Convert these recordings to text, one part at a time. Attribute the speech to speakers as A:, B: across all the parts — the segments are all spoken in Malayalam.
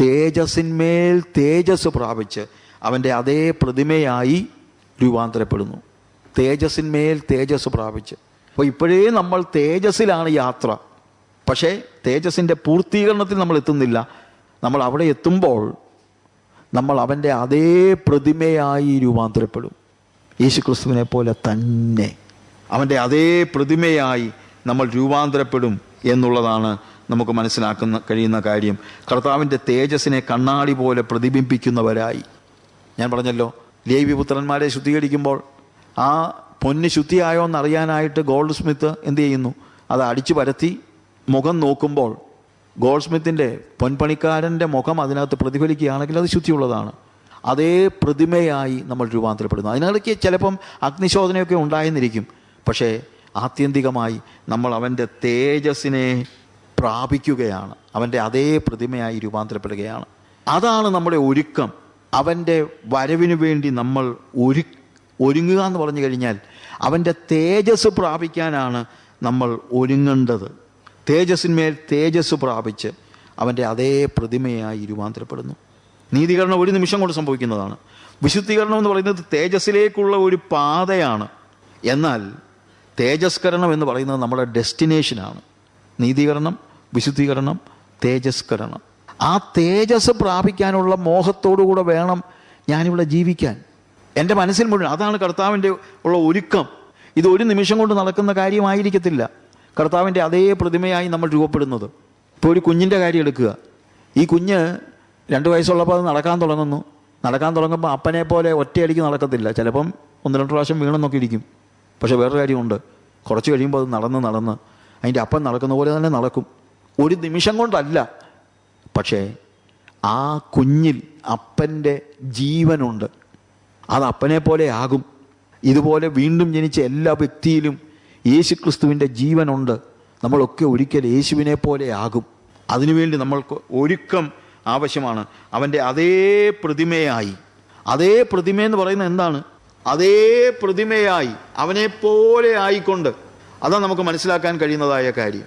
A: തേജസ്സിന്മേൽ തേജസ് പ്രാപിച്ച് അവന്റെ അതേ പ്രതിമയായി രൂപാന്തരപ്പെടുന്നു. തേജസ്സിന്മേൽ തേജസ് പ്രാപിച്ച്. അപ്പോൾ ഇപ്പോഴേ നമ്മൾ തേജസ്സിലാണ് യാത്ര. പക്ഷേ തേജസ്സിന്റെ പൂർത്തീകരണത്തിൽ നമ്മൾ എത്തുന്നില്ല. നമ്മൾ അവിടെ എത്തുമ്പോൾ നമ്മൾ അവന്റെ അതേ പ്രതിമയായി രൂപാന്തരപ്പെടും. യേശുക്രിസ്തുവിനെ പോലെ തന്നെ അവന്റെ അതേ പ്രതിമയായി നമ്മൾ രൂപാന്തരപ്പെടും എന്നുള്ളതാണ് നമുക്ക് മനസ്സിലാക്കുന്ന കഴിയുന്ന കാര്യം. കർത്താവിന്റെ തേജസ്സിനെ കണ്ണാടി പോലെ പ്രതിബിംബിക്കുന്നവരായി. ഞാൻ പറഞ്ഞല്ലോ ലേവി പുത്രന്മാരെ ശുദ്ധീകരിക്കുമ്പോൾ ആ പൊന്ന് ശുദ്ധിയായോ എന്നറിയാനായിട്ട് ഗോൾഡ് സ്മിത്ത് എന്ത് ചെയ്യുന്നു? അത് അടിച്ചു പരത്തി മുഖം നോക്കുമ്പോൾ ഗോൾഡ് സ്മിത്തിന്റെ പൊൻപണിക്കാരന്റെ മുഖം അതിനകത്ത് പ്രതിഫലിക്കുകയാണെങ്കിൽ അത് ശുദ്ധിയുള്ളതാണ്. അതേ പ്രതിമയായി നമ്മൾ രൂപാന്തരപ്പെടുന്നു. അതിനിടയ്ക്ക് ചിലപ്പം അഗ്നിശോധനയൊക്കെ ഉണ്ടായെന്നിരിക്കും. പക്ഷേ ആത്യന്തികമായി നമ്മൾ അവന്റെ തേജസ്സിനെ പ്രാപിക്കുകയാണ്. അവന്റെ അതേ പ്രതിമയായി രൂപാന്തരപ്പെടുകയാണ്. അതാണ് നമ്മുടെ ഒരുക്കം. അവന്റെ വരവിന് വേണ്ടി നമ്മൾ ഒരു ഒരുങ്ങുക എന്ന് പറഞ്ഞു കഴിഞ്ഞാൽ അവന്റെ തേജസ് പ്രാപിക്കാനാണ് നമ്മൾ ഒരുങ്ങേണ്ടത്. തേജസ്സിന്മേൽ തേജസ് പ്രാപിച്ച് അവന്റെ അതേ പ്രതിമയായി രൂപാന്തരപ്പെടുന്നു. നീതികരണം ഒരു നിമിഷം കൊണ്ട് സംഭവിക്കുന്നതാണ്. വിശുദ്ധീകരണം എന്ന് പറയുന്നത് തേജസ്സിലേക്കുള്ള ഒരു പാതയാണ്. എന്നാൽ തേജസ്കരണം എന്ന് പറയുന്നത് നമ്മുടെ ഡെസ്റ്റിനേഷനാണ്. നീതീകരണം വിശുദ്ധീകരണം തേജസ്കരണം. ആ തേജസ് പ്രാപിക്കാനുള്ള മോഹത്തോടുകൂടെ വേണം ഞാനിവിടെ ജീവിക്കാൻ. എന്റെ മനസ്സിൽ മുഴുവൻ അതാണ് കർത്താവിന്റെ ഉള്ള ഒരുക്കം. ഇത് ഒരു നിമിഷം കൊണ്ട് നടക്കുന്ന കാര്യമായിരിക്കത്തില്ല. കർത്താവിന്റെ അതേ പ്രതിമയായി നമ്മൾ രൂപപ്പെടുന്നത്. ഇപ്പോൾ ഒരു കുഞ്ഞിന്റെ കാര്യം എടുക്കുക. ഈ കുഞ്ഞ് രണ്ട് വയസ്സുള്ളപ്പോൾ അത് നടക്കാൻ തുടങ്ങുന്നു. നടക്കാൻ തുടങ്ങുമ്പോൾ അപ്പനെ പോലെ ഒറ്റയടിക്ക് നടക്കത്തില്ല. ചിലപ്പം ഒന്ന് രണ്ട് പ്രാവശ്യം വീണെന്നൊക്കെ ഇരിക്കും. പക്ഷേ വേറൊരു കാര്യമുണ്ട്. കുറച്ച് കഴിയുമ്പോൾ അത് നടന്ന് നടന്ന് അതിന്റെ അപ്പം നടക്കുന്ന പോലെ തന്നെ നടക്കും. ഒരു നിമിഷം കൊണ്ടല്ല. പക്ഷേ ആ കുഞ്ഞിൽ അപ്പന്റെ ജീവനുണ്ട്. അത് അപ്പനെ പോലെ ആകും. ഇതുപോലെ വീണ്ടും ജനിച്ച എല്ലാ വ്യക്തിയിലും യേശു ക്രിസ്തുവിന്റെ ജീവനുണ്ട്. നമ്മളൊക്കെ ഒരിക്കൽ യേശുവിനെ പോലെ ആകും. അതിനുവേണ്ടി നമ്മൾക്ക് ഒരുക്കം ആവശ്യമാണ്. അവന്റെ അതേ പ്രതിമയായി. അതേ പ്രതിമ എന്ന് പറയുന്നത് എന്താണ്? അതേ പ്രതിമയായി. അവനെ പോലെ ആയിക്കൊണ്ട് അതാണ് നമുക്ക് മനസ്സിലാക്കാൻ കഴിയുന്നതായ കാര്യം.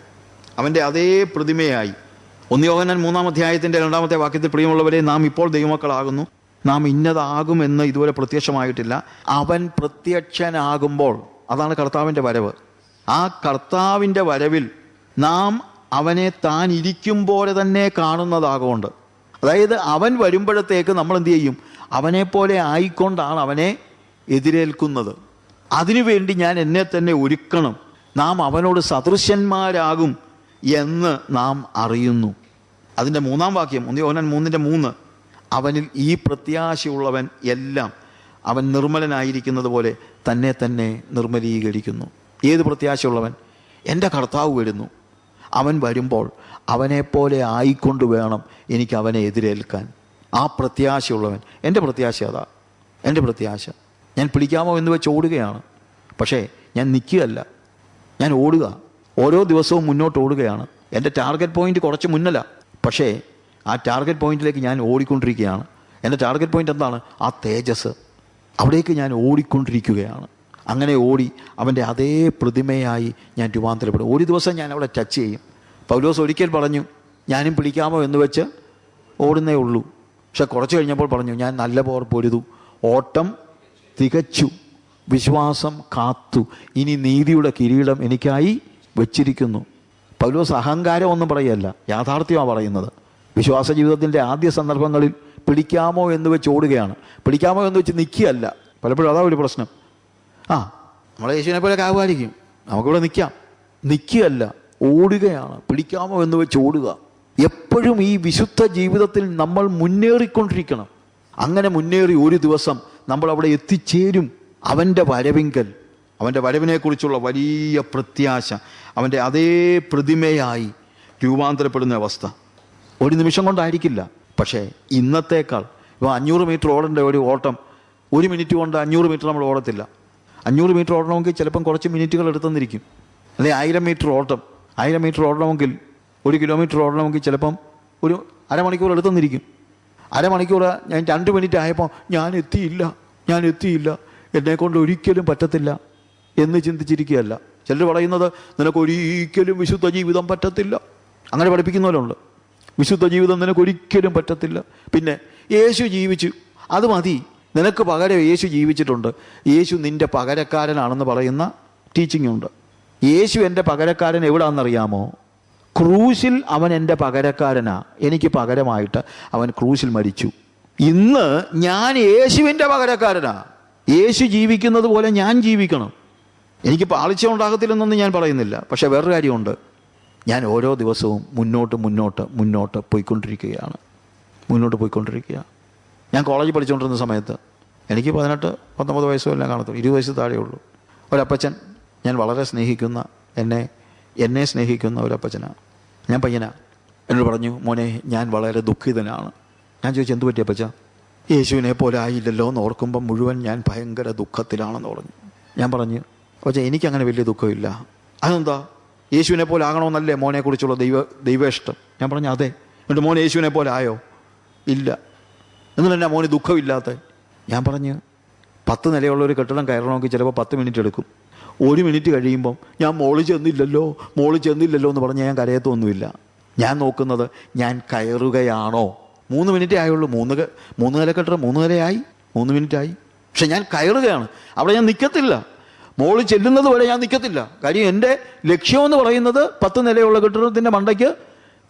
A: അവന്റെ അതേ പ്രതിമയായി. ഒന്നിയോഹനൻ മൂന്നാം അധ്യായത്തിന്റെ രണ്ടാമത്തെ വാക്യത്തിൽ പ്രിയമുള്ളവരെ നാം ഇപ്പോൾ ദൈവമക്കളാകുന്നു. നാം ഇന്നതാകുമെന്ന് ഇതുവരെ പ്രത്യക്ഷമായിട്ടില്ല. അവൻ പ്രത്യക്ഷനാകുമ്പോൾ അതാണ് കർത്താവിന്റെ വരവ്. ആ കർത്താവിന്റെ വരവിൽ നാം അവനെ താൻ ഇരിക്കും പോലെ തന്നെ കാണുന്നതാകൊണ്ട്. അതായത് അവൻ വരുമ്പോഴത്തേക്ക് നമ്മൾ എന്ത് ചെയ്യും? അവനെപ്പോലെ ആയിക്കൊണ്ടാണ് അവനെ എതിരേൽക്കുന്നത്. അതിനുവേണ്ടി ഞാൻ എന്നെ തന്നെ ഒരുക്കണം. നാം അവനോട് സദൃശ്യന്മാരാകും എന്ന് നാം അറിയുന്നു. അതിന്റെ മൂന്നാം വാക്യം ഒന്ന് ഓനൻ മൂന്നിന്റെ മൂന്ന്. അവനിൽ ഈ പ്രത്യാശയുള്ളവൻ എല്ലാം അവൻ നിർമ്മലനായിരിക്കുന്നത് പോലെ തന്നെ തന്നെ നിർമ്മലീകരിക്കുന്നു. ഏത് പ്രത്യാശയുള്ളവൻ? എന്റെ കർത്താവ് വരുന്നു. അവൻ വരുമ്പോൾ അവനെപ്പോലെ ആയിക്കൊണ്ട് വേണം എനിക്ക് അവനെ എതിരേൽക്കാൻ. ആ പ്രത്യാശയുള്ളവൻ. എന്റെ പ്രത്യാശ അതാ. എന്റെ പ്രത്യാശ. ഞാൻ പിടിക്കാമോ എന്ന് വെച്ച് ഓടുകയാണ്. പക്ഷേ ഞാൻ നിൽക്കുകയല്ല. ഞാൻ ഓടുക. ഓരോ ദിവസവും മുന്നോട്ട് ഓടുകയാണ്. എന്റെ ടാർഗറ്റ് പോയിന്റ് കുറച്ച് മുന്നല്ല. പക്ഷേ ആ ടാർഗറ്റ് പോയിന്റിലേക്ക് ഞാൻ ഓടിക്കൊണ്ടിരിക്കുകയാണ്. എന്റെ ടാർഗറ്റ് പോയിന്റ് എന്താണ്? ആ തേജസ്. അവിടേക്ക് ഞാൻ ഓടിക്കൊണ്ടിരിക്കുകയാണ്. അങ്ങനെ ഓടി അവന്റെ അതേ പ്രതിമയായി ഞാൻ രൂപാന്തരപ്പെടും. ഒരു ദിവസം ഞാൻ അവിടെ ടച്ച് ചെയ്യും. പൗലോസ് ഒരിക്കൽ പറഞ്ഞു ഞാനും പിടിക്കാമോ? എന്ന് വെച്ച് ഓടുന്നേ ഉള്ളൂ. പക്ഷെ കുറച്ച് കഴിഞ്ഞപ്പോൾ പറഞ്ഞു ഞാൻ നല്ല പോർ പൊരുതു. ഓട്ടം തികച്ചു. വിശ്വാസം കാത്തു. ഇനി നീതിയുടെ കിരീടം എനിക്കായി വച്ചിരിക്കുന്നു. പൗലോസ് അഹങ്കാരം ഒന്നും പറയല്ല യാഥാർത്ഥ്യമാണ് പറയുന്നത്. വിശ്വാസ ജീവിതത്തിന്റെ ആദ്യ സന്ദർഭങ്ങളിൽ പിടിക്കാമോ എന്ന് വെച്ച് ഓടുകയാണ്. പിടിക്കാമോ എന്ന് വെച്ച് നിൽക്കുകയല്ല പലപ്പോഴും അതാ ഒരു പ്രശ്നം. ആ നമ്മളെ യേശുവിനെ പോലെ കാവുമായിരിക്കും. നമുക്കിവിടെ നിൽക്കാം നിൽക്കുകയല്ല ഓടുകയാണ്. പിടിക്കാമോ എന്ന് വെച്ച് ഓടുക. എപ്പോഴും ഈ വിശുദ്ധ ജീവിതത്തിൽ നമ്മൾ മുന്നേറിക്കൊണ്ടിരിക്കണം. അങ്ങനെ മുന്നേറി ഒരു ദിവസം നമ്മൾ അവിടെ എത്തിച്ചേരും. അവന്റെ വരവിങ്കൽ അവന്റെ വരവിനെക്കുറിച്ചുള്ള വലിയ പ്രത്യാശ അവന്റെ അതേ പ്രതിമയായി രൂപാന്തരപ്പെടുന്ന അവസ്ഥ. ഒരു നിമിഷം കൊണ്ടായിരിക്കില്ല. പക്ഷേ ഇന്നത്തേക്കാൾ ഇപ്പോൾ അഞ്ഞൂറ് മീറ്റർ ഓടേണ്ട ഒരു ഓട്ടം ഒരു മിനിറ്റ് കൊണ്ട് അഞ്ഞൂറ് മീറ്റർ നമ്മൾ ഓടത്തില്ല. അഞ്ഞൂറ് മീറ്റർ ഓടണമെങ്കിൽ ചിലപ്പം കുറച്ച് മിനിറ്റുകൾ എടുത്തെന്നിരിക്കും. അല്ലെങ്കിൽ ആയിരം മീറ്റർ ഓട്ടം ആയിരം മീറ്റർ ഓടണമെങ്കിൽ ഒരു കിലോമീറ്റർ ഓടണമെങ്കിൽ ചിലപ്പം ഒരു അരമണിക്കൂർ എടുത്തെന്നിരിക്കും. അരമണിക്കൂർ ഞാൻ രണ്ട് മിനിറ്റ് ആയപ്പോൾ ഞാൻ എത്തിയില്ല ഞാൻ എത്തിയില്ല. എന്നെക്കൊണ്ട് ഒരിക്കലും പറ്റത്തില്ല എന്ന് ചിന്തിച്ചിരിക്കുകയല്ല. ചിലർ പറയുന്നത് നിനക്ക് ഒരിക്കലും വിശുദ്ധ ജീവിതം പറ്റത്തില്ല. അങ്ങനെ പഠിപ്പിക്കുന്നവരുണ്ട്. വിശുദ്ധ ജീവിതം നിനക്കൊരിക്കലും പറ്റത്തില്ല. പിന്നെ യേശു ജീവിച്ചു. അത് മതി. നിനക്ക് പകരം യേശു ജീവിച്ചിട്ടുണ്ട്. യേശു നിന്റെ പകരക്കാരനാണെന്ന് പറയുന്ന ടീച്ചിങ് ഉണ്ട്. യേശു എന്റെ പകരക്കാരൻ എവിടാണെന്നറിയാമോ? ക്രൂശിൽ അവൻ എന്റെ പകരക്കാരനാ. എനിക്ക് പകരമായിട്ട് അവൻ ക്രൂശിൽ മരിച്ചു. ഇന്ന് ഞാൻ യേശുവിന്റെ പകരക്കാരനാ. യേശു ജീവിക്കുന്നത് പോലെ ഞാൻ ജീവിക്കണം. എനിക്ക് പാളിച്ച ഉണ്ടാകത്തില്ലെന്നൊന്നും ഞാൻ പറയുന്നില്ല. പക്ഷേ വേറൊരു കാര്യമുണ്ട്. ഞാൻ ഓരോ ദിവസവും മുന്നോട്ട് മുന്നോട്ട് മുന്നോട്ട് പോയിക്കൊണ്ടിരിക്കുകയാണ്. മുന്നോട്ട് പോയിക്കൊണ്ടിരിക്കുക. ഞാൻ കോളേജിൽ പഠിച്ചുകൊണ്ടിരുന്ന സമയത്ത് എനിക്ക് പതിനെട്ട് പത്തൊമ്പത് വയസ്സോ എല്ലാം കാണത്തുള്ളൂ. ഇരുപത് വയസ്സ് താഴെയുള്ളൂ ഒരപ്പച്ചൻ ഞാൻ വളരെ സ്നേഹിക്കുന്ന എന്നെ എന്നെ സ്നേഹിക്കുന്ന ഒരപ്പച്ചനാണ് ഞാൻ പയ്യനാണ് എന്നോട് പറഞ്ഞു മോനെ ഞാൻ വളരെ ദുഃഖിതനാണ്. ഞാൻ ചോദിച്ചു എന്ത് പറ്റിയ അപ്പച്ച? യേശുവിനെ പോലെ ആയില്ലല്ലോ എന്ന് ഓർക്കുമ്പോൾ മുഴുവൻ ഞാൻ ഭയങ്കര ദുഃഖത്തിലാണെന്ന് പറഞ്ഞു. ഞാൻ പറഞ്ഞു പക്ഷേ എനിക്കങ്ങനെ വലിയ ദുഃഖമില്ല. അതെന്താ? യേശുവിനെ പോലെ ആകണമെന്നല്ലേ മോനെക്കുറിച്ചുള്ള ദൈവ ദൈവ ഇഷ്ടം ഞാൻ പറഞ്ഞു അതെ. എന്നിട്ട് മോൻ യേശുവിനെ പോലെ ആയോ? ഇല്ല. എന്നിട്ട് എന്നാ മോന് ദുഃഖമില്ലാത്ത? ഞാൻ പറഞ്ഞു പത്ത് നിലയുള്ള ഒരു കെട്ടിടം കയറണമെങ്കിൽ ചിലപ്പോൾ പത്ത് മിനിറ്റ് എടുക്കും. ഒരു മിനിറ്റ് കഴിയുമ്പം ഞാൻ മോളി ചെന്നില്ലല്ലോ മോളി ചെന്നില്ലല്ലോ എന്ന് പറഞ്ഞ് ഞാൻ കരയത്തൊന്നുമില്ല. ഞാൻ നോക്കുന്നത് ഞാൻ കയറുകയാണോ? മൂന്ന് മിനിറ്റേ ആയുള്ളൂ. മൂന്ന് മൂന്ന് നില കെട്ടിടം മൂന്ന് നിലയായി. മൂന്ന് മിനിറ്റ് ആയി പക്ഷെ ഞാൻ കയറുകയാണ്. അവിടെ ഞാൻ നിൽക്കത്തില്ല മോൾ ചെല്ലുന്നത് വരെ ഞാൻ നിൽക്കത്തില്ല കാര്യം എന്റെ ലക്ഷ്യമെന്ന് പറയുന്നത് പത്ത് നിലയുള്ള കെട്ടിടത്തിന്റെ മണ്ടയ്ക്ക്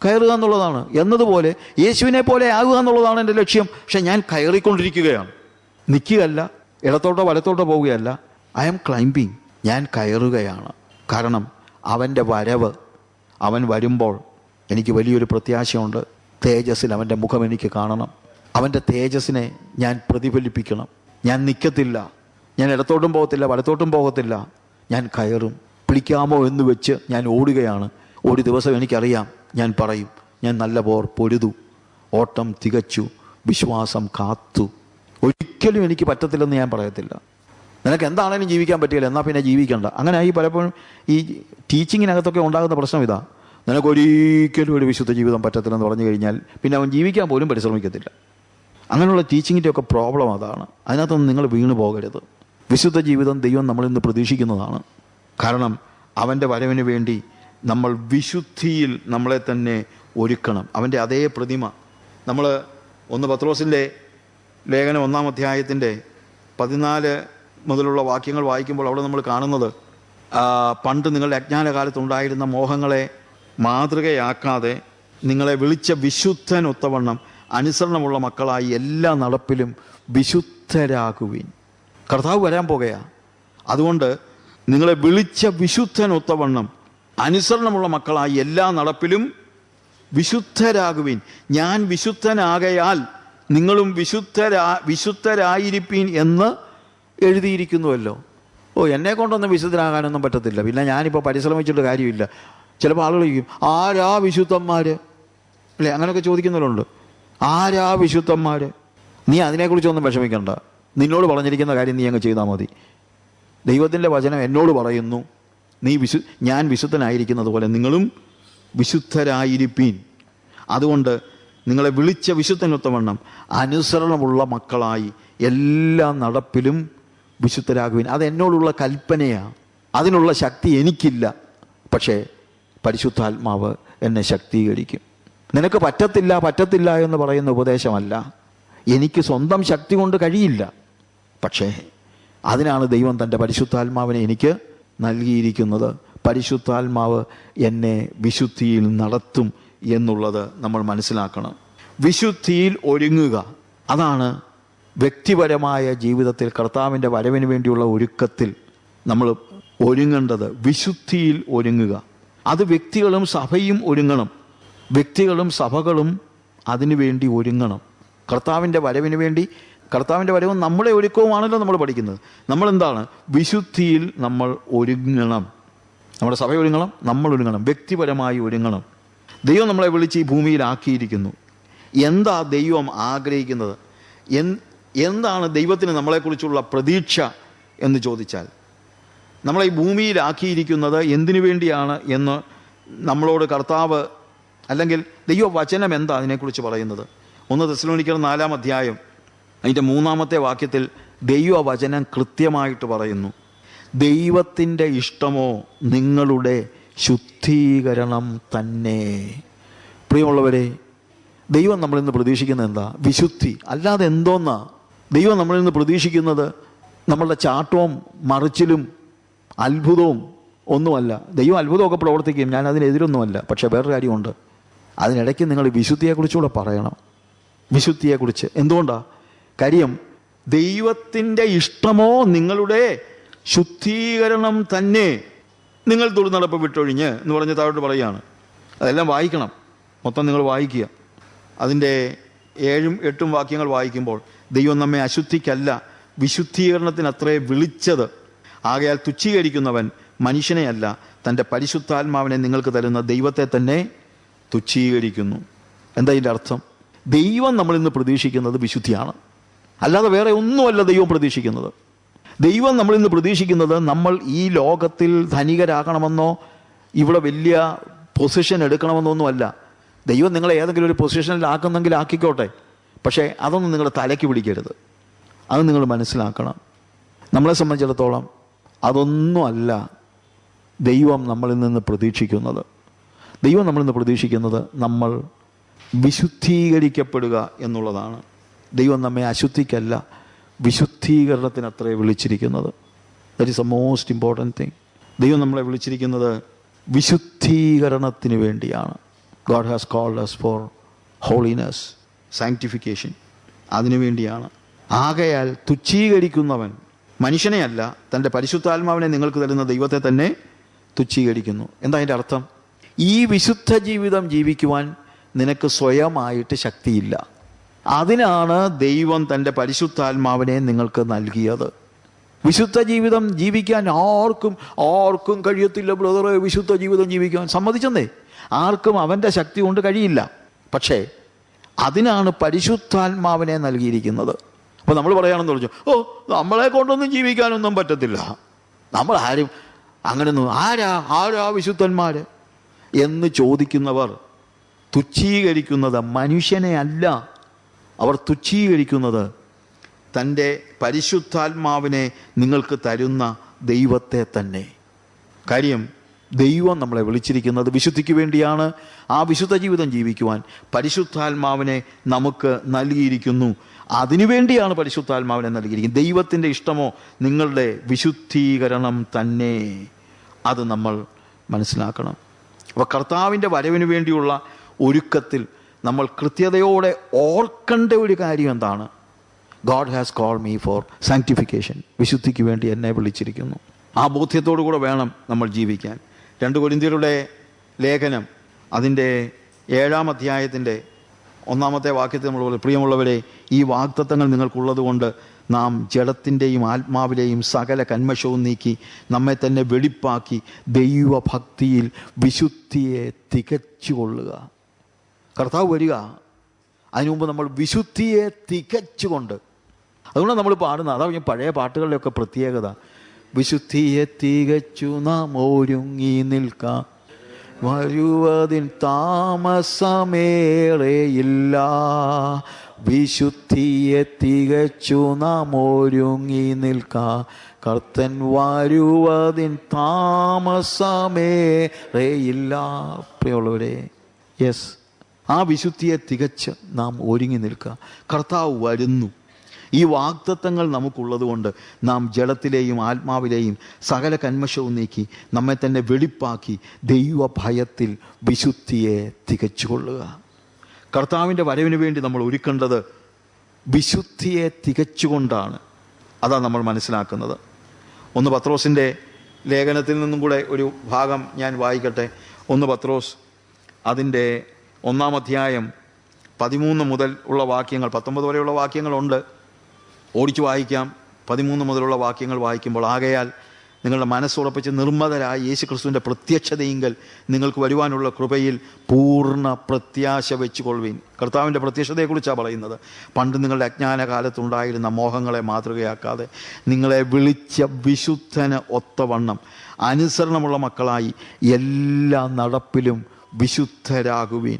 A: കയറുക എന്നുള്ളതാണ്. എന്നതുപോലെ യേശുവിനെ പോലെ ആകുക എന്നുള്ളതാണ് എന്റെ ലക്ഷ്യം. പക്ഷെ ഞാൻ കയറിക്കൊണ്ടിരിക്കുകയാണ്. നിൽക്കുകയല്ല. ഇടത്തോട്ടോ വലത്തോട്ടോ പോവുകയല്ല. ഐ എം ക്ലൈംബിങ് ഞാൻ കയറുകയാണ്. കാരണം അവന്റെ വരവ് അവൻ വരുമ്പോൾ എനിക്ക് വലിയൊരു പ്രത്യാശയുണ്ട്. തേജസ്സിൽ അവന്റെ മുഖം എനിക്ക് കാണണം. അവന്റെ തേജസ്സിനെ ഞാൻ പ്രതിഫലിപ്പിക്കണം. ഞാൻ നിൽക്കത്തില്ല ഞാൻ ഇടത്തോട്ടും പോകത്തില്ല വലത്തോട്ടും പോകത്തില്ല. ഞാൻ കയറും. പിടിക്കാമോ എന്ന് വെച്ച് ഞാൻ ഓടുകയാണ്. ഒരു ദിവസം എനിക്കറിയാം. ഞാൻ പറയും ഞാൻ നല്ല പോർ പൊരുതു. ഓട്ടം തികച്ചു. വിശ്വാസം കാത്തു. ഒരിക്കലും എനിക്ക് പറ്റത്തില്ലെന്ന് ഞാൻ പറയത്തില്ല. നിനക്ക് എന്താണേലും ജീവിക്കാൻ പറ്റില്ല എന്നാൽ പിന്നെ ജീവിക്കണ്ട. അങ്ങനെ ഈ പലപ്പോഴും ഈ ടീച്ചിങ്ങിനകത്തൊക്കെ ഉണ്ടാകുന്ന പ്രശ്നം ഇതാ. നിനക്ക് ഒരിക്കലും ഒരു വിശുദ്ധ ജീവിതം പറ്റത്തില്ലെന്ന് പറഞ്ഞു കഴിഞ്ഞാൽ പിന്നെ അവൻ ജീവിക്കാൻ പോലും പരിശ്രമിക്കത്തില്ല. അങ്ങനെയുള്ള ടീച്ചിങ്ങിന്റെ ഒക്കെ പ്രോബ്ലം അതാണ്. അതിനകത്തൊന്നും നിങ്ങൾ വീണു പോകരുത്. വിശുദ്ധ ജീവിതം ദൈവം നമ്മളിൽ നിന്ന് പ്രതീക്ഷിക്കുന്നതാണ്. കാരണം അവന്റെ വരവിന് വേണ്ടി നമ്മൾ വിശുദ്ധിയിൽ നമ്മളെ തന്നെ ഒരുക്കണം. അവന്റെ അതേ പ്രതിമ. നമ്മൾ ഒന്ന് പത്രോസിന്റെ ലേഖനം ഒന്നാം അധ്യായത്തിന്റെ പതിനാല് മുതലുള്ള വാക്യങ്ങൾ വായിക്കുമ്പോൾ അവിടെ നമ്മൾ കാണുന്നത് പണ്ട് നിങ്ങളുടെ അജ്ഞാനകാലത്തുണ്ടായിരുന്ന മോഹങ്ങളെ മാതൃകയാക്കാതെ നിങ്ങളെ വിളിച്ച വിശുദ്ധൻ വിശുദ്ധനൊത്തവണ്ണം അനുസരണമുള്ള മക്കളായി എല്ലാ നടപ്പിലും വിശുദ്ധരാകുവിൻ. കർത്താവ് വരാൻ പോകുകയാ അതുകൊണ്ട് നിങ്ങളെ വിളിച്ച വിശുദ്ധൻ വിശുദ്ധനൊത്തവണ്ണം അനുസരണമുള്ള മക്കളായി എല്ലാ നടപ്പിലും വിശുദ്ധരാകുവിൻ. ഞാൻ വിശുദ്ധനാകയാൽ നിങ്ങളും വിശുദ്ധരാ വിശുദ്ധരായിരിപ്പീൻ എന്ന് എഴുതിയിരിക്കുന്നുവല്ലോ. ഓ എന്നെ കൊണ്ടൊന്നും വിശുദ്ധനാകാനൊന്നും പറ്റത്തില്ല. പിന്നെ ഞാനിപ്പോൾ പരിശ്രമിച്ചിട്ട് കാര്യമില്ല. ചിലപ്പോൾ ആളുകൾ ചോദിക്കും ആരാ വിശുദ്ധന്മാർ അല്ലേ അങ്ങനെയൊക്കെ ചോദിക്കുന്നവരുണ്ട്. ആരാ വിശുദ്ധന്മാർ നീ അതിനെക്കുറിച്ചൊന്നും വിഷമിക്കണ്ട. നിന്നോട് പറഞ്ഞിരിക്കുന്ന കാര്യം നീ അങ്ങ് ചെയ്താൽ മതി. ദൈവത്തിന്റെ വചനം എന്നോട് പറയുന്നു. നീ വിശു ഞാൻ വിശുദ്ധനായിരിക്കുന്നത് പോലെ നിങ്ങളും വിശുദ്ധരായിരിപ്പീൻ. അതുകൊണ്ട് നിങ്ങളെ വിളിച്ച വിശുദ്ധനൊത്തവണ്ണം അനുസരണമുള്ള മക്കളായി എല്ലാ നടപ്പിലും വിശുദ്ധരാകുവിൻ. അത് എന്നോടുള്ള കൽപ്പനയാണ് അതിനുള്ള ശക്തി എനിക്കില്ല. പക്ഷേ പരിശുദ്ധാത്മാവ് എന്നെ ശക്തീകരിക്കും. നിനക്ക് പറ്റത്തില്ല പറ്റത്തില്ല എന്ന് പറയുന്ന ഉപദേശമല്ല. എനിക്ക് സ്വന്തം ശക്തി കൊണ്ട് കഴിയില്ല. പക്ഷേ അതിനാണ് ദൈവം തന്റെ പരിശുദ്ധാത്മാവിനെ എനിക്ക് നൽകിയിരിക്കുന്നത്. പരിശുദ്ധാത്മാവ് എന്നെ വിശുദ്ധിയിൽ നടത്തും എന്നുള്ളത് നമ്മൾ മനസ്സിലാക്കണം. വിശുദ്ധിയിൽ ഒരുങ്ങുക. അതാണ് വ്യക്തിപരമായ ജീവിതത്തിൽ കർത്താവിന്റെ വരവിന് വേണ്ടിയുള്ള ഒരുക്കത്തിൽ നമ്മൾ ഒരുങ്ങേണ്ടത്. വിശുദ്ധിയിൽ ഒരുങ്ങുക. അത് വ്യക്തികളും സഭയും ഒരുങ്ങണം. വ്യക്തികളും സഭകളും അതിനു വേണ്ടി ഒരുങ്ങണം. കർത്താവിന്റെ വരവിന് വേണ്ടി കർത്താവിന്റെ വരവും നമ്മളെ ഒരുക്കവുമാണല്ലോ നമ്മൾ പഠിക്കുന്നത്. നമ്മളെന്താണ്? വിശുദ്ധിയിൽ നമ്മൾ ഒരുങ്ങണം. നമ്മുടെ സഭ ഒരുങ്ങണം നമ്മൾ ഒരുങ്ങണം. വ്യക്തിപരമായി ഒരുങ്ങണം. ദൈവം നമ്മളെ വിളിച്ച് ഈ ഭൂമിയിലാക്കിയിരിക്കുന്നു. എന്താ ദൈവം ആഗ്രഹിക്കുന്നത്? എന്താണ് ദൈവത്തിന് നമ്മളെക്കുറിച്ചുള്ള പ്രതീക്ഷ എന്ന് ചോദിച്ചാൽ നമ്മളെ ഈ ഭൂമിയിലാക്കിയിരിക്കുന്നത് എന്തിനു വേണ്ടിയാണ് എന്ന് നമ്മളോട് കർത്താവ് അല്ലെങ്കിൽ ദൈവവചനം എന്താ അതിനെക്കുറിച്ച് പറയുന്നത്? ഒന്ന് തെസ്ലോനിക്കർ നാലാം അധ്യായം അതിന്റെ മൂന്നാമത്തെ വാക്യത്തിൽ ദൈവവചനം കൃത്യമായിട്ട് പറയുന്നു. ദൈവത്തിന്റെ ഇഷ്ടമോ നിങ്ങളുടെ ശുദ്ധീകരണം തന്നെ. പ്രിയമുള്ളവരെ ദൈവം നമ്മളിൽ നിന്ന് പ്രതീക്ഷിക്കുന്നത് എന്താ? വിശുദ്ധി. അല്ലാതെ എന്തോന്നാ? ദൈവം നമ്മളിൽ നിന്ന് പ്രതീക്ഷിക്കുന്നത് നമ്മളുടെ ചാട്ടവും മറിച്ചിലും അത്ഭുതവും ഒന്നുമല്ല. ദൈവം അത്ഭുതമൊക്കെ പ്രവർത്തിക്കും ഞാൻ അതിനെതിരൊന്നുമല്ല. പക്ഷേ വേറൊരു കാര്യമുണ്ട്. അതിനിടയ്ക്ക് നിങ്ങൾ വിശുദ്ധിയെക്കുറിച്ചുകൂടെ പറയണം. വിശുദ്ധിയെക്കുറിച്ച്. എന്തുകൊണ്ടാണ് കാര്യം ദൈവത്തിന്റെ ഇഷ്ടമോ നിങ്ങളുടെ ശുദ്ധീകരണം തന്നെ നിങ്ങൾ തുറന്നടപ്പ് വിട്ടൊഴിഞ്ഞ് എന്ന് പറഞ്ഞ് താഴോട്ട് പറയുകയാണ്. അതെല്ലാം വായിക്കണം. മൊത്തം നിങ്ങൾ വായിക്കുക. അതിന്റെ ഏഴും എട്ടും വാക്യങ്ങൾ വായിക്കുമ്പോൾ ദൈവം നമ്മെ അശുദ്ധിക്കല്ല വിശുദ്ധീകരണത്തിനത്രേ വിളിച്ചത്. ആകയാൽ തുച്ഛീകരിക്കുന്നവൻ മനുഷ്യനെയല്ല. തന്റെ പരിശുദ്ധാത്മാവിനെ നിങ്ങൾക്ക് തരുന്ന ദൈവത്തെ തന്നെ തുച്ഛീകരിക്കുന്നു. എന്താ ഇതിന്റെ അർത്ഥം? ദൈവം നമ്മൾ ഇന്ന് പ്രതീക്ഷിക്കുന്നത് വിശുദ്ധിയാണ്. അല്ലാതെ വേറെ ഒന്നുമല്ല ദൈവം പ്രതീക്ഷിക്കുന്നത്. ദൈവം നമ്മൾ ഇന്ന് പ്രതീക്ഷിക്കുന്നത് നമ്മൾ ഈ ലോകത്തിൽ ധനികരാകണമെന്നോ ഇവിടെ വലിയ പൊസിഷൻ എടുക്കണമെന്നോ ഒന്നുമല്ല ദൈവം നിങ്ങളെ ഏതെങ്കിലും ഒരു പൊസിഷനിൽ ആക്കുന്നെങ്കിൽ ആക്കിക്കോട്ടെ. പക്ഷേ അതൊന്നും നിങ്ങളുടെ തലയ്ക്ക് പിടിക്കരുത്. അത് നിങ്ങൾ മനസ്സിലാക്കണം. നമ്മളെ സംബന്ധിച്ചിടത്തോളം അതൊന്നുമല്ല ദൈവം നമ്മളിൽ നിന്ന് പ്രതീക്ഷിക്കുന്നത്. ദൈവം നമ്മളിൽ നിന്ന് പ്രതീക്ഷിക്കുന്നത് നമ്മൾ വിശുദ്ധീകരിക്കപ്പെടുക എന്നുള്ളതാണ്. ദൈവം നമ്മെ അശുദ്ധിക്കല്ല വിശുദ്ധീകരണത്തിന് അത്രേ വിളിച്ചിരിക്കുന്നത്. That is a most important thing ദൈവം നമ്മളെ വിളിച്ചിരിക്കുന്നത് വിശുദ്ധീകരണത്തിന് വേണ്ടിയാണ്. God has called us for holiness sanctification അതിനു വേണ്ടിയാണ്. ആകയാൽ തുച്ഛീകരിക്കുന്നവൻ മനുഷ്യനെയല്ല തന്റെ പരിശുദ്ധാത്മാവിനെ നിങ്ങൾക്ക് തരുന്ന ദൈവത്തെ തന്നെ തുച്ഛീകരിക്കുന്നു. എന്താ അതിന്റെ അർത്ഥം? ഈ വിശുദ്ധ ജീവിതം ജീവിക്കുവാൻ നിനക്ക് സ്വയമായിട്ട് ശക്തിയില്ല. അതിനാണ് ദൈവം തന്റെ പരിശുദ്ധാത്മാവിനെ നിങ്ങൾക്ക് നൽകിയത്. വിശുദ്ധ ജീവിതം ജീവിക്കാൻ ആർക്കും ആർക്കും കഴിയത്തില്ല ബ്രദറെ വിശുദ്ധ ജീവിതം ജീവിക്കാൻ. സമ്മതിച്ചെന്നേ? ആർക്കും അവന്റെ ശക്തി കൊണ്ട് കഴിയില്ല. പക്ഷേ അതിനാണ് പരിശുദ്ധാത്മാവിനെ നൽകിയിരിക്കുന്നത്. അപ്പോൾ നമ്മൾ പറയുകയാണെന്ന് പറഞ്ഞു ഓ നമ്മളെ കൊണ്ടൊന്നും ജീവിക്കാനൊന്നും പറ്റത്തില്ല. നമ്മൾ ആരും? അങ്ങനെയൊന്നും ആരാ? ആരാ വിശുദ്ധന്മാർ എന്ന് ചോദിക്കുന്നവർ തുച്ഛീകരിക്കുന്നത് മനുഷ്യനെ അല്ല. അവർ തുച്ഛീകരിക്കുന്നത് തന്റെ പരിശുദ്ധാത്മാവിനെ നിങ്ങൾക്ക് തരുന്ന ദൈവത്തെ തന്നെ. കാര്യം ദൈവം നമ്മളെ വിളിച്ചിരിക്കുന്നത് വിശുദ്ധിക്ക് വേണ്ടിയാണ്. ആ വിശുദ്ധ ജീവിതം ജീവിക്കുവാൻ പരിശുദ്ധാത്മാവിനെ നമുക്ക് നൽകിയിരിക്കുന്നു. അതിനുവേണ്ടിയാണ് പരിശുദ്ധാത്മാവിനെ നൽകിയിരിക്കുന്നത്. ദൈവത്തിന്റെ ഇഷ്ടമോ നിങ്ങളുടെ വിശുദ്ധീകരണം തന്നെ. അത് നമ്മൾ മനസ്സിലാക്കണം. അപ്പോൾ കർത്താവിന്റെ വരവിന് വേണ്ടിയുള്ള ഒരുക്കത്തിൽ നമ്മൾ കൃത്യതയോടെ ഓർക്കേണ്ട ഒരു കാര്യം എന്താണ്? God has call me for sanctification വിശുദ്ധിക്ക് വേണ്ടി എന്നെ വിളിച്ചിരിക്കുന്നു. ആ ബോധ്യത്തോടു കൂടെ വേണം നമ്മൾ ജീവിക്കാൻ. രണ്ട് കൊരിന്തിയരുടെ ലേഖനം അതിന്റെ ഏഴാം അധ്യായത്തിന്റെ ഒന്നാമത്തെ വാക്യത്തിൽ നമ്മൾ പറയും, പ്രിയമുള്ളവരെ ഈ വാഗ്ദത്തങ്ങൾ നിങ്ങൾക്കുള്ളത് കൊണ്ട് നാം ജഡത്തിന്റെയും ആത്മാവിലെയും സകല കന്മഷവും നീക്കി നമ്മെ തന്നെ വെടിപ്പാക്കി ദൈവഭക്തിയിൽ വിശുദ്ധിയെ തികച്ചുകൊള്ളുക. കർത്താവ് വരിക. അതിനു മുമ്പ് നമ്മൾ വിശുദ്ധിയെ തികച്ചുകൊണ്ട്. അതുകൊണ്ടാണ് നമ്മൾ പാടുന്നത്. അതാ ഞാൻ പഴയ പാട്ടുകളിലൊക്കെ പ്രത്യേകത. വിശുദ്ധിയെ തികച്ചു നാം ഒരുങ്ങി നിൽക്കാം. വരുവതിൻ താമസമേറെയില്ല. വിശുദ്ധിയെ തികച്ചു നാം ഒരുങ്ങി നിൽക്കാം. കർത്തൻ വരുവതിൻ താമസമേറെയില്ല. പ്രിയമുള്ളവരെ യെസ് ആ വിശുദ്ധിയെ തികച്ച് നാം ഒരുങ്ങി നിൽക്കുക കർത്താവ് വരുന്നു. ഈ വാഗ്ദത്തങ്ങൾ നമുക്കുള്ളതുകൊണ്ട് നാം ജലത്തിലെയും ആത്മാവിലെയും സകല കന്മശവും നീക്കി നമ്മെ തന്നെ വെളിപ്പാക്കി ദൈവഭയത്തിൽ വിശുദ്ധിയെ തികച്ചുകൊള്ളുക. കർത്താവിന്റെ വരവിന് വേണ്ടി നമ്മൾ ഒരുക്കേണ്ടത് വിശുദ്ധിയെ തികച്ചുകൊണ്ടാണ്. അതാണ് നമ്മൾ മനസ്സിലാക്കുന്നത്. ഒന്ന് പത്രോസിന്റെ ലേഖനത്തിൽ നിന്നും കൂടെ ഒരു ഭാഗം ഞാൻ വായിക്കട്ടെ. ഒന്ന് പത്രോസ് അതിന്റെ ഒന്നാം അധ്യായം പതിമൂന്ന് മുതൽ ഉള്ള വാക്യങ്ങൾ പത്തൊമ്പത് വരെയുള്ള വാക്യങ്ങളുണ്ട്. ഓടിച്ചു വായിക്കാം. പതിമൂന്ന് മുതലുള്ള വാക്യങ്ങൾ വായിക്കുമ്പോൾ ആകയാൽ നിങ്ങളുടെ മനസ്സുറപ്പിച്ച് നിർമ്മതരായ യേശു ക്രിസ്തുവിന്റെ പ്രത്യക്ഷതയെങ്കിൽ നിങ്ങൾക്ക് വരുവാനുള്ള കൃപയിൽ പൂർണ പ്രത്യാശ വെച്ചുകൊള്ളുവീൻ. കർത്താവിന്റെ പ്രത്യക്ഷതയെക്കുറിച്ചാണ് പറയുന്നത്. പണ്ട് നിങ്ങളുടെ അജ്ഞാനകാലത്തുണ്ടായിരുന്ന മോഹങ്ങളെ മാതൃകയാക്കാതെ നിങ്ങളെ വിളിച്ച വിശുദ്ധന് ഒത്തവണ്ണം അനുസരണമുള്ള മക്കളായി എല്ലാ നടപ്പിലും വിശുദ്ധരാകുവീൻ.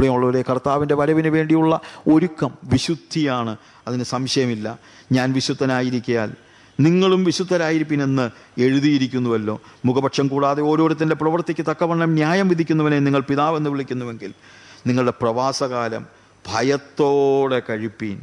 A: പ്രിയമുള്ളവരെ കർത്താവിന്റെ വരവിന് വേണ്ടിയുള്ള ഒരുക്കം വിശുദ്ധിയാണ്. അതിന് സംശയമില്ല. ഞാൻ വിശുദ്ധനായിരിക്കയാൽ നിങ്ങളും വിശുദ്ധരായിരിപ്പിനെന്ന് എഴുതിയിരിക്കുന്നുവല്ലോ. മുഖപക്ഷം കൂടാതെ ഓരോരുത്തന്റെ പ്രവൃത്തിക്ക് തക്കവണ്ണം ന്യായം വിധിക്കുന്നവനെ നിങ്ങൾ പിതാവെന്ന് വിളിക്കുന്നുവെങ്കിൽ നിങ്ങളുടെ പ്രവാസകാലം ഭയത്തോടെ കഴിപ്പീൻ.